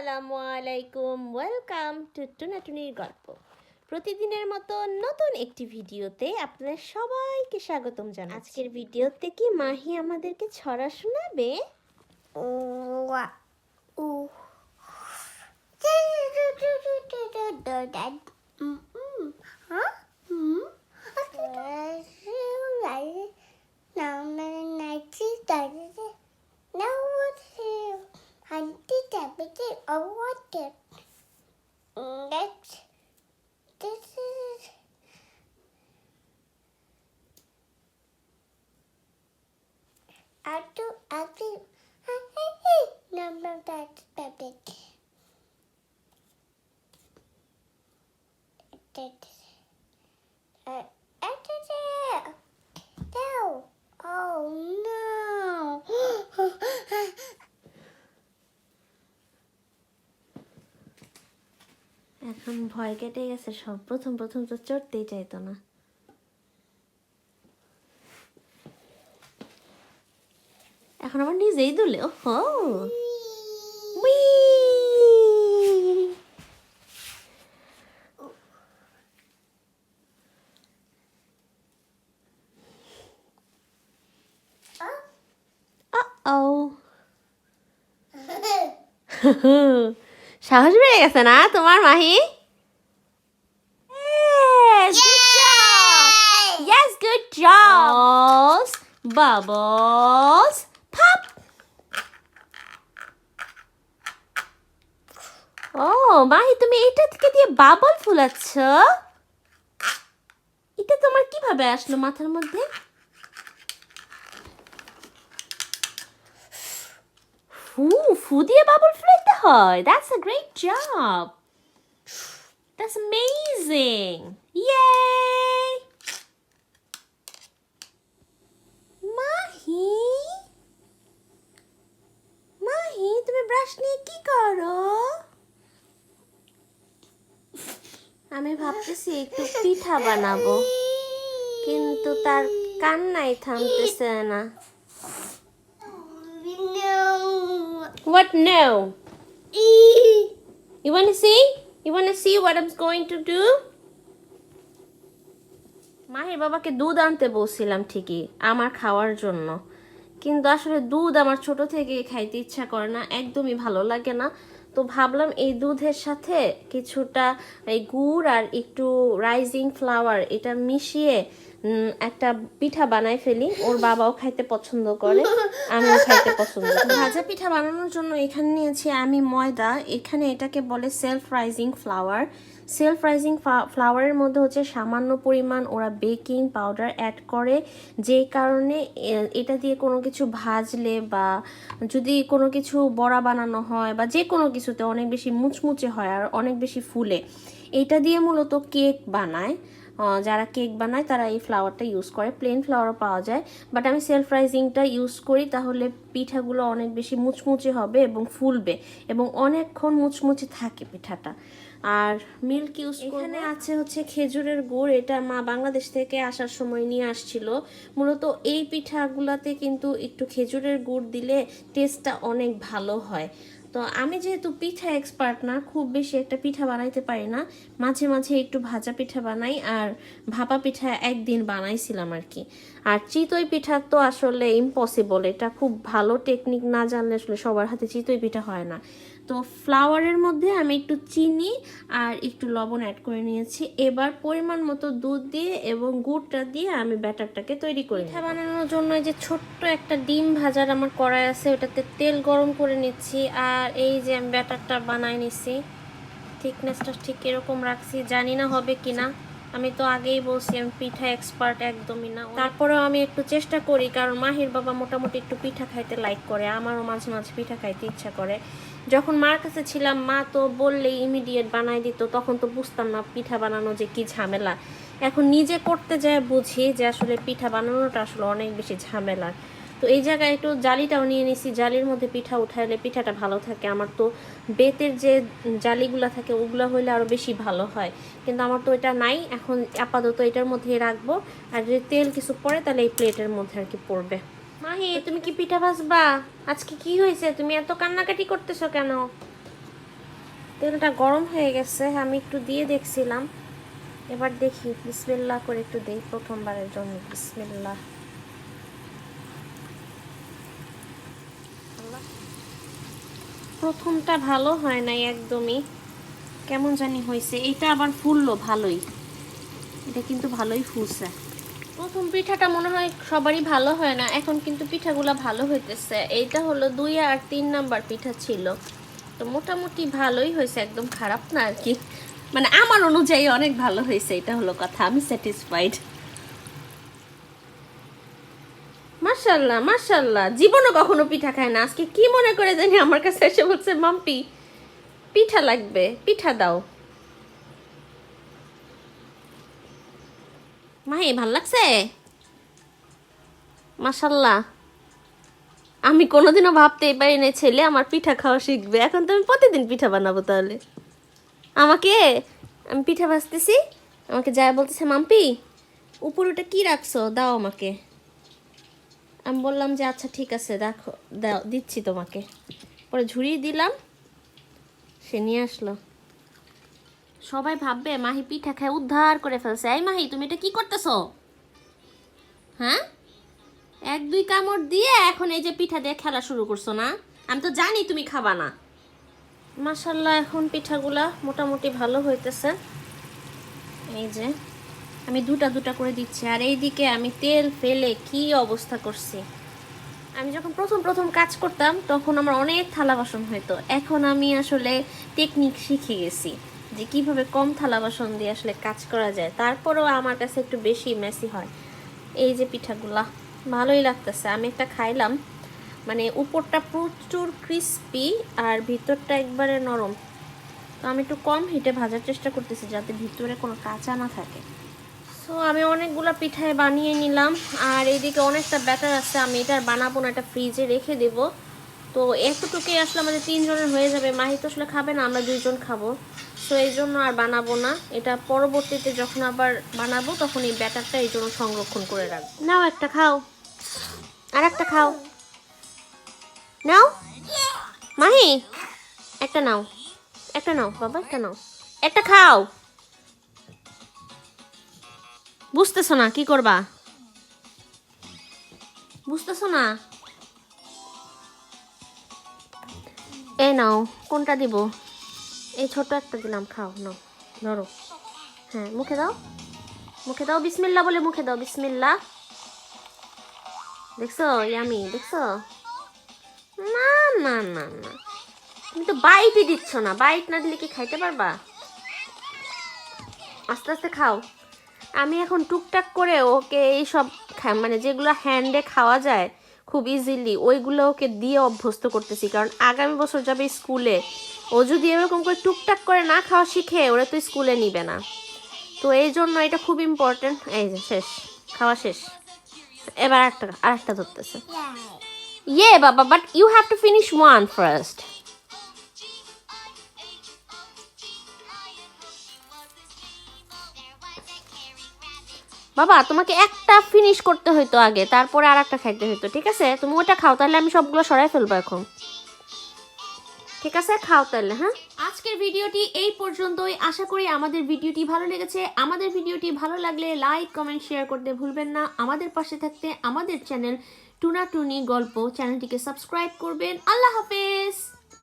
আসসালামু আলাইকুম welcome to টুনাটুনির গল্প প্রতিদিনের মতো নতুন একটি ভিডিওতে আপনাদের সবাইকে স্বাগতম জানাই আজকের ভিডিওতে কি মাহি আমাদেরকে ছড়া শোনাবে ও Next, Oh no. এখন ভয় কেটে গেছে সব। প্রথম প্রথম তো চড়তেই চাইতো না। এখন আমার নিজেই দুলে। ও হো সাহস বেড়ে গেছে না তোমার Mahi Yes, good job. Bubbles, bubbles, pop. ও মাহি তুমি এটা থেকে দিয়ে বাবল ফুলাচ্ছ এটা তোমার কীভাবে আসলো মাথার মধ্যে ফু ফু দিয়ে বাবল ফুলাইতে হয়। That's a great job That's amazing! Yay! Mahi Mahi তুমি ব্রাশ নিয়ে কি করো? আমি ভাবতেছি একটু পিঠা বানাবো। কিন্তু তার কান্নাই থামতেছে না no. What no? You want to see? You want to see what I'm going to do? মাহির বাবাকে দুধ আনতে বলছিলাম ঠিকই আমার খাওয়ার জন্য কিন্তু আসলে দুধ আমার ছোট থেকে খাইতে ইচ্ছা করে না একদমই ভালো লাগে না তো ভাবলাম এই দুধের সাথে কিছুটা এই গুড় আর একটু রাইজিং ফ্লাওয়ার এটা মিশিয়ে একটা পিঠা বানাই ফেলি। ওর বাবাও খাইতে পছন্দ করে, আমিও খাইতে পছন্দ করি। ভাজা পিঠা বানানোর জন্য এখানে নিয়েছি আমি ময়দা। এখানে এটাকে বলে self rising flour self rising ফ্লাওয়ারের মধ্যে হচ্ছে সামান্য পরিমাণ ওরা বেকিং পাউডার অ্যাড করে যেই কারণে এটা দিয়ে কোনো কিছু ভাজলে বা যদি কোনো কিছু বড়া বানানো হয় বা যে কোনো কিছুতে অনেক বেশি মুচমুচে হয় আর অনেক বেশি ফুলে, এটা দিয়ে মূলত কেক বানায়। যারা কেক বানায় তারা এই ফ্লাওয়ারটা ইউজ করে, প্লেন ফ্লাওয়ারও পাওয়া যায়। বাট আমি সেলফ রাইজিংটা ইউজ করি তাহলে পিঠাগুলো অনেক বেশি মুচমুচে হবে এবং ফুলবে এবং অনেকক্ষণ মুচমুচে থাকে পিঠাটা। আর মিল্ক ইউজ এখানে আছে হচ্ছে খেজুরের গুড়, এটা মা বাংলাদেশ থেকে আসার সময় নিয়ে আসছিল। মূলত এই পিঠাগুলাতে কিন্তু একটু খেজুরের গুড় দিলে টেস্টটা অনেক ভালো হয়। তো আমি যেহেতু পিঠা এক্সপার্ট না, খুব বেশি একটা পিঠা বানাইতে পারি না। মাঝে মাঝে একটু ভাজা পিঠা বানাই আর ভাপা পিঠা একদিন বানাইছিলাম আর কি আর চিতই পিঠা তো আসলে ইম্পসিবল এটা খুব ভালো টেকনিক না জানলে আসলে সবার হাতে চিতই পিঠা হয় না। তো ফ্লাওয়ারের মধ্যে আমি একটু চিনি আর একটু লবণ অ্যাড করে নিয়েছি। এবার পরিমাণ মতো দুধ দিয়ে এবং গুড়টা দিয়ে আমি ব্যাটারটাকে তৈরি করি পিঠা বানানোর জন্য এই যে ছোট্ট একটা ডিম ভাজার আমার কড়াই আছে ওটাতে তেল গরম করে নিচ্ছি আর এই যে আমি ব্যাটারটা বানাই নিছি থিকনেসটা ঠিক এরকম রাখছি জানি না হবে কিনা। আমি তো আগেই বলছি, আমি পিঠা এক্সপার্ট একদমই না। তারপরেও আমি একটু চেষ্টা করি, কারণ মাহির বাবা মোটামুটি একটু পিঠা খাইতে লাইক করে, আমারও মাঝে মাঝে পিঠা খাইতে ইচ্ছা করে। যখন মার কাছে ছিলাম, মা তো বললেই ইমিডিয়েট বানাই দিত, তখন তো বুঝতাম না পিঠা বানানো যে কি ঝামেলা। এখন নিজে করতে যায় বুঝি যে আসলে পিঠা বানানোটা আসলে অনেক বেশি ঝামেলার। তো এই জায়গায় একটু জালিটাও নিয়ে নিছি, জালির মধ্যে পিঠা উঠাইলে পিঠাটা ভালো থাকে। আমার তো বেতের যে জালিগুলো থাকে, ওগুলো হইলে আরও বেশি ভালো হয়। কিন্তু আমার তো এটা নাই, এখন আপাতত এটার মধ্যেই রাখব। আর যদি তেল কিছু পড়ে, তাহলে এই প্লেটের মধ্যে আর কি পড়বে। মাহি, তুমি কি পিঠা ভাজবা? আজকে কি হয়েছে? তুমি এত কান্নাকাটি করতেছো কেন? তেলটা গরম হয়ে গেছে, আমি একটু দিয়ে দেখছিলাম। এবার দেখি, বিসমিল্লাহ করে একটু দেই প্রথমবারের জন্য, বিসমিল্লাহ। প্রথমটা ভালো হয় নাই একদমই। কেমন জানি হয়েছে। এটা আবার ফুললো ভালোই। এটা কিন্তু ভালোই ফুলছে। প্রথম পিঠাটা মনে হয় সবারই ভালো হয় না। এখন কিন্তু পিঠাগুলো ভালো হইতেছে। এইটা হলো দুই আর তিন নাম্বার পিঠা ছিল। তো মোটামুটি ভালোই হয়েছে। একদম খারাপ না আর কি। মানে আমার অনুযায়ী অনেক ভালো হয়েছে। এটা হলো কথা। আমি স্যাটিসফাইড মাশাল্লাহ মাশাল্লাহ জীবনও কখনো পিঠা খায় না। আজকে কি মনে করে জানি আমার কাছে এসে বলছে, মাম্পি, পিঠা লাগবে, পিঠা দাও। মাহি, ভালো লাগছে? মাশাল্লাহ আমি কোনোদিনও ভাবতেই পারি না ছেলে আমার পিঠা খাওয়া শিখবে। এখন তো আমি প্রতিদিন পিঠা বানাবো তাহলে। আমাকে, আমি পিঠা ভাজতেছি। আমাকে যায় বলতেছে, মাম্পি উপর ওটা কি রাখছো? দাও আমাকে। আমি বললাম যে আচ্ছা ঠিক আছে দেখো দাও, দিচ্ছি তোমাকে। পরে ঝুড়িয়ে দিলাম, সে নিয়ে আসলো। সবাই ভাববে, মাহি পিঠা খায়, উদ্ধার করে ফেলছে। এই মাহি, তুমি এটা কি করতেছো? হ্যাঁ? এক, দুই কামড় দিয়ে এখন এই যে পিঠা দিয়ে খেলা শুরু করছ না? আমি তো জানি তুমি খাবা না। মাসাল্লাহ এখন পিঠাগুলা মোটামুটি ভালো হইতেছে। এই যে। আমি দুটা দুটা করে দিচ্ছি। আর এইদিকে আমি তেল ফেলে কি অবস্থা করছি? আমি যখন প্রথম প্রথম কাজ করতাম, তখন আমার অনেক থালা বাসন হতো এখন আমি আসলে টেকনিক শিখে গেছি যে কীভাবে কম থালা বাসন দিয়ে আসলে কাজ করা যায়। তারপরেও আমার কাছে একটু বেশি মেসি হয়। এই যে পিঠাগুলা, ভালোই লাগতেছে। আমি একটা খাইলাম মানে উপরটা প্রচুর ক্রিস্পি আর ভিতরটা একবারে নরম। তো আমি একটু কম হিটে ভাজার চেষ্টা করতেছি যাতে ভিতরে কোনো কাঁচা না থাকে। সো আমি অনেকগুলো পিঠায় বানিয়ে নিলাম। আর এদিকে অনেকটা ব্যাটার আছে, আমি এটা বানাবো না, এটা ফ্রিজে রেখে দেব। তো এতটুকুই আসলে আমাদের তিনজনের হয়ে যাবে। মাহি তো আসলে খাবে না, আমরা দুইজন খাব। সো এই জন্য আর বানাবো না। এটা পরবর্তীতে যখন আবার বানাবো, তখন এই ব্যাটারটা এই জন্য সংরক্ষণ করে রাখব। নাও একটা খাও। আর একটা খাও। নাও। মাহি, একটা নাও। একটা নাও, বাবা, একটা নাও। একটা খাও। বুঝতেছো না, কি করবা? বুঝতেছো না? এ নাও, কোনটা দিব? এই ছোট একটা দিলাম, খাও, নাও, ধরো। হ্যাঁ মুখে দাও। মুখে দাও, বিসমিল্লা বলে মুখে দাও, বিসমিল্লা। দেখছ? ইয়ামি, দেখছ? না না না না। তুমি তো বাইটই দিচ্ছ না। বাইট না দিলে কি খাইতে পারবা? আস্তে আস্তে খাও। আমি এখন টুকটাক করে ওকে এই সব মানে যেগুলো হ্যান্ডে খাওয়া যায় খুব ইজিলি ওইগুলো ওকে দিয়ে অভ্যস্ত করতেছি। কারণ আগামী বছর যাবে স্কুলে ও যদি এরকম করে টুকটাক করে না খাওয়া শিখে ওরা তো স্কুলে নিবে না। তো এই জন্য এটা খুব ইম্পর্টেন্ট এই যে শেষ খাওয়া শেষ। এবার একটা আর একটা ধরতেছে ইয়ে বাবা but you have to finish one first বাবা, তোমাকে একটা ফিনিশ করতে হইতো আগে, তারপরে আর একটা খাইতে হইতো, ঠিক আছে? তুমি ওটা খাও, তাহলে আমি সবগুলো সরাই ফেলব এখন। ঠিক আছে? খাও তাহলে হ্যাঁ? আজকের ভিডিওটি এই পর্যন্তই। আশা করি আমাদের ভিডিওটি ভালো লেগেছে। আমাদের ভিডিওটি ভালো লাগলে লাইক, কমেন্ট, শেয়ার করতে ভুলবেন না। আমাদের পাশে থাকতে আমাদের চ্যানেল টুনা টুনি গল্প চ্যানেলটিকে সাবস্ক্রাইব করবেন। আল্লাহ হাফেজ!